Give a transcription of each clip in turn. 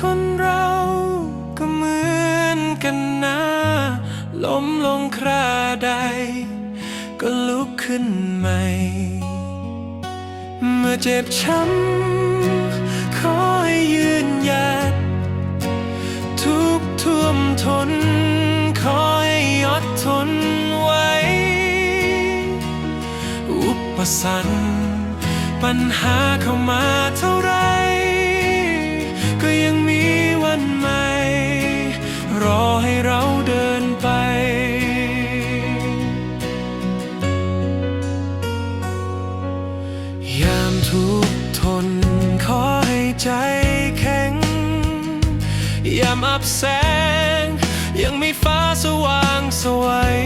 คนเราก็เหมือนกันนะล้มลงคราใด ก็ลุกขึ้นใหม่ เมื่อเจ็บช้ำขอให้ยืนหยัด ทุกท่วมทน ขอให้อดทนไว้ อุปสรรคปัญหาเข้ามาเท่าไร ก็ยัง วันใหม่ รอให้เราเดินไป ยามทุกทนขอให้ใจแข็ง ยามอับแสง ยังมีฟ้าสว่างสวัย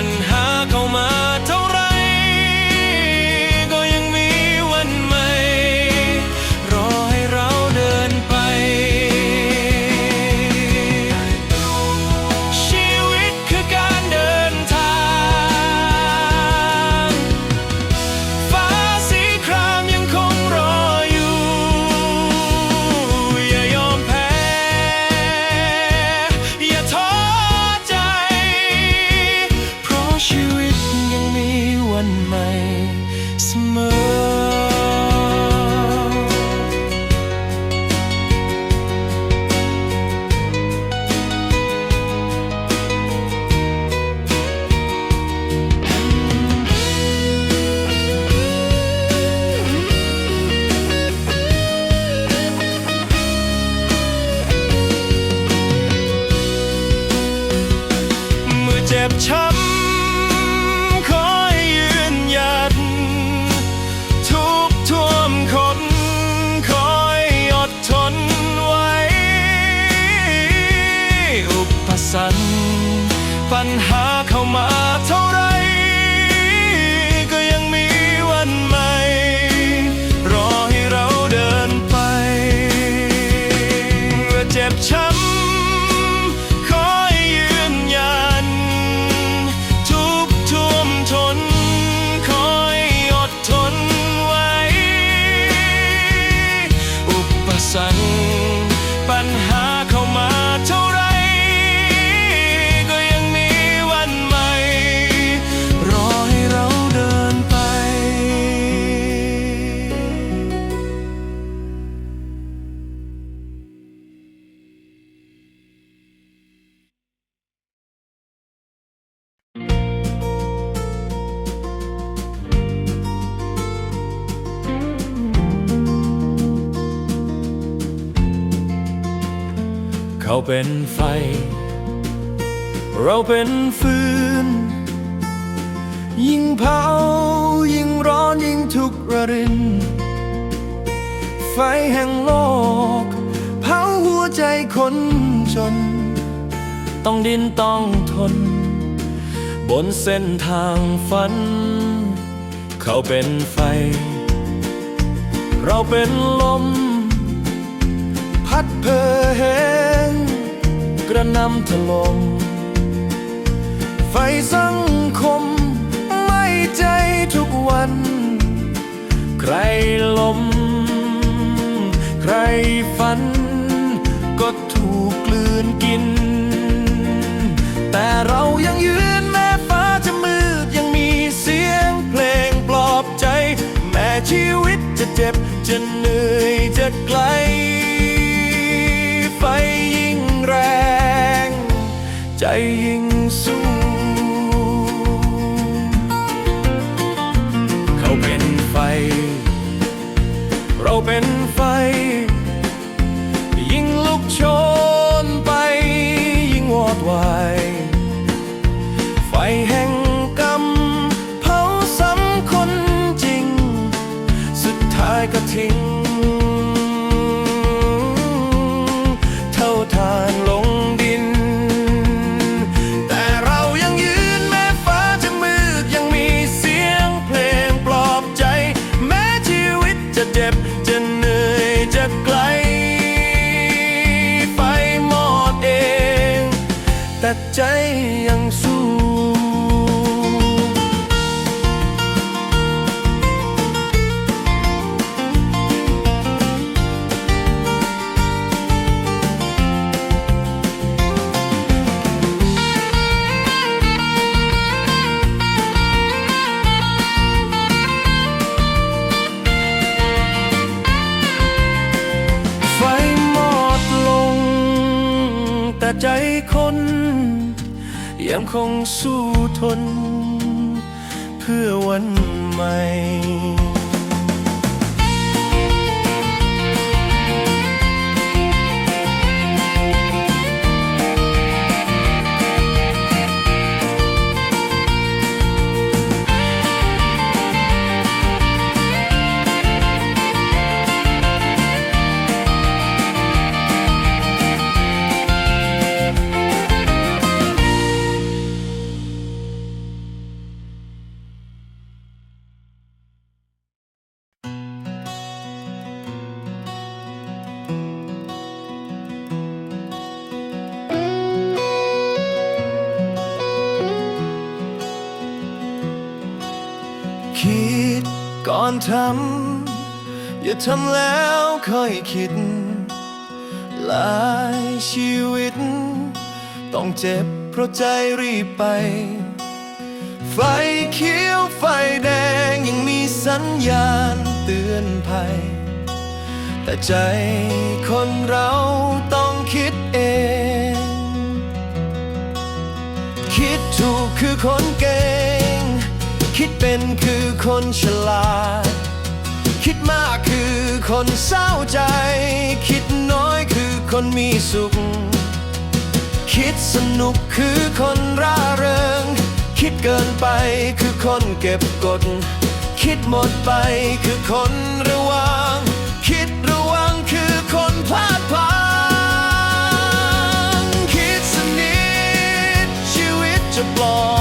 ปัญหาเข้ามาเท่า เขาเป็นไฟ เราเป็นฟืน ยิ่งเผา ยิ่งร้อนยิ่งทุกข์ระริน ไฟแห่งโลก เผาหัวใจคนจน ต้องดินต้องทน บนเส้นทางฝัน เขาเป็นไฟ เราเป็นลม พัดเพอแห กระนำถลมไฟสังคมไม่ใจทุกวัน ใครลม ใครฝัน ก็ถูกกลืนกิน แต่เรายังยืนแม้ฟ้าจะมืด ยังมีเสียงเพลงปลอบใจ แม้ชีวิตจะเจ็บ จะเหนื่อยจะไกล ใจยิ่ง อนทำ อย่าทำแล้วค่อยคิด หลายชีวิต ต้องเจ็บเพราะใจรีบไป ไฟเขียวไฟแดงยังมีสัญญาณเตือนภัย แต่ใจคนเราต้องคิดเอง คิดถูกคือคนเก่ง คิดเป็นคือคนฉลาด คิดมากคือคนเศร้าใจ คิดน้อยคือคนมีสุข คิดสนุกคือคนร่าเริง คิดเกินไปคือคนเก็บกด คิดหมดไปคือคนระวัง คิดระวังคือคนพลาดพลังคิดสนิทชีวิตจะปลอด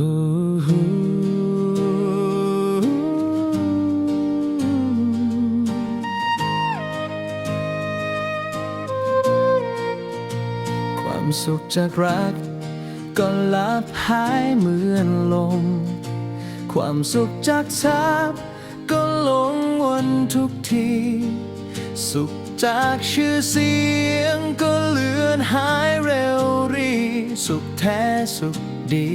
ความสุขจากรัก ก็ลับหายเหมือนลม ความสุขจากทรัพย์ก็ลงวนทุกที สุขจากชื่อเสียงก็เลือนหายเร็วรี สุขแท้สุขดี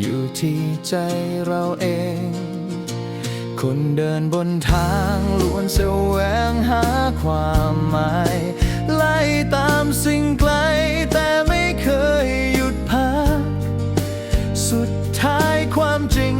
อยู่ที่ใจเราเอง คนเดินบนทางล้วนแสวงหาความหมาย ไล่ตามสิ่งไกลแต่ไม่เคยหยุดพัก สุดท้ายความจริง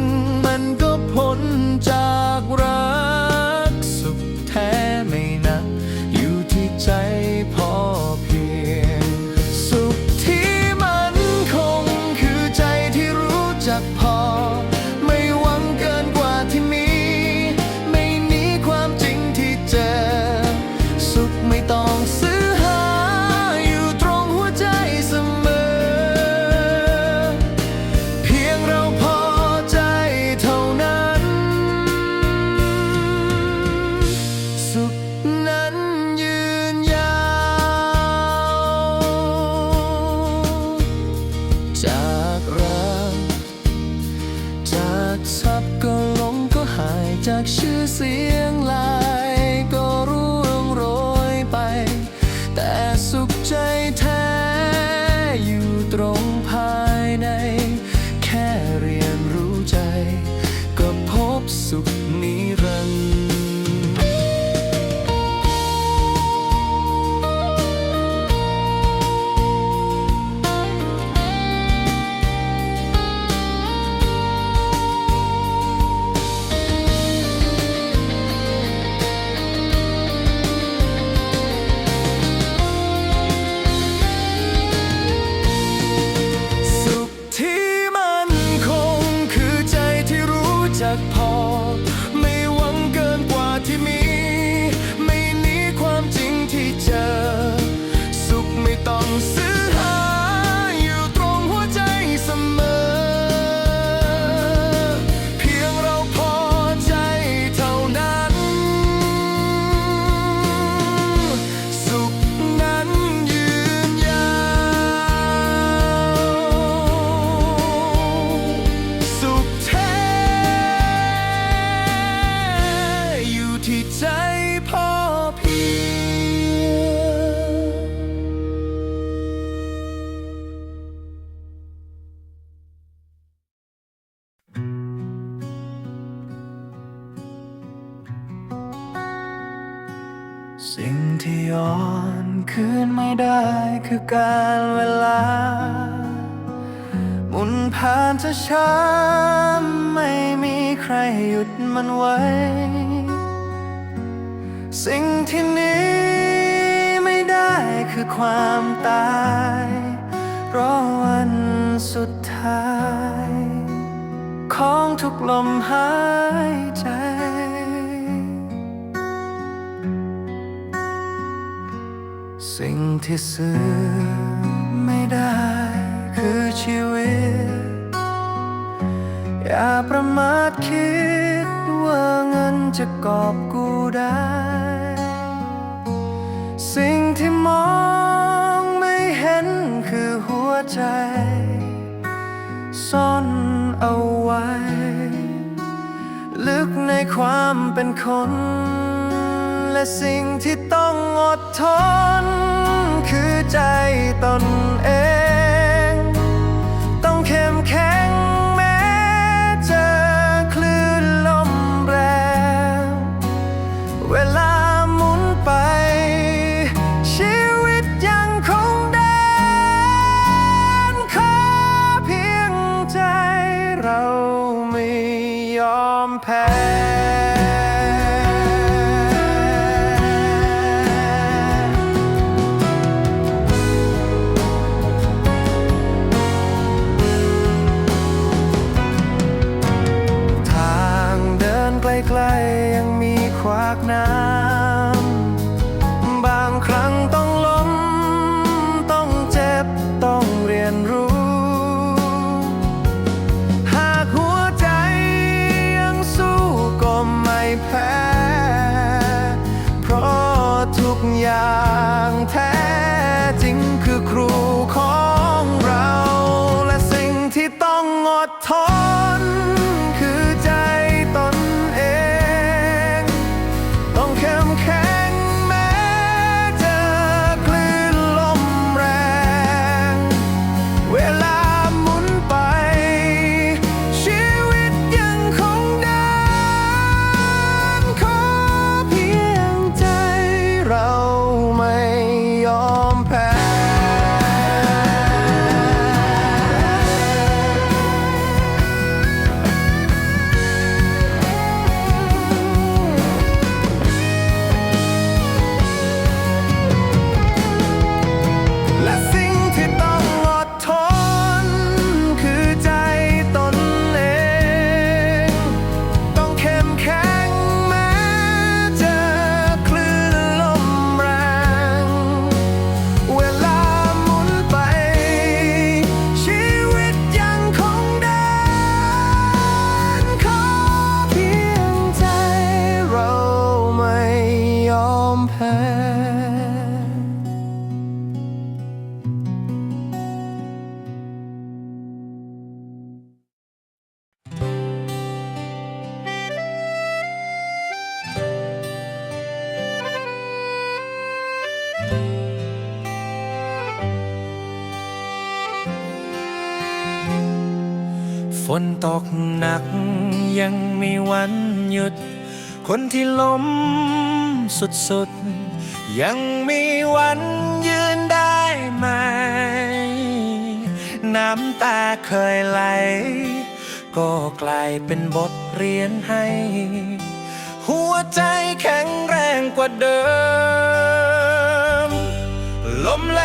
สิ่งที่ย้อนคืนไม่ได้คือการเวลา หมุนผ่านจะช้ำไม่มีใครหยุดมันไว้ สิ่งที่นี้ไม่ได้คือความตาย เพราะวันสุดท้าย ของทุกลมหาย สิ่งที่ซื้อไม่ได้คือชีวิต อย่าประมาทคิดว่าเงินจะกอบกู้ได้ สิ่งที่มองไม่เห็นคือหัวใจ ซ่อนเอาไว้ ลึกในความเป็นคน และสิ่งที่ต้อง อดทนคือใจตนเอง นตกหนักยังมีวันหยุด คนที่ล้มสุดๆ ยังมีวันยืนได้ไหม น้ำตาเคยไหล ก็กลายเป็นบทเรียนให้ หัวใจแข็งแรงกว่าเดิม ล้มแล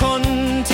คนที่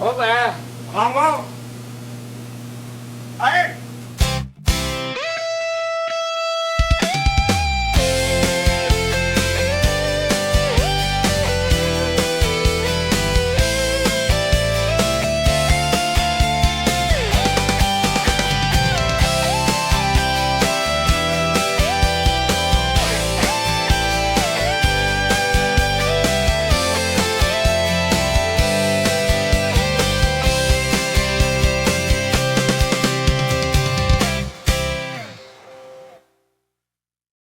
老板 sao?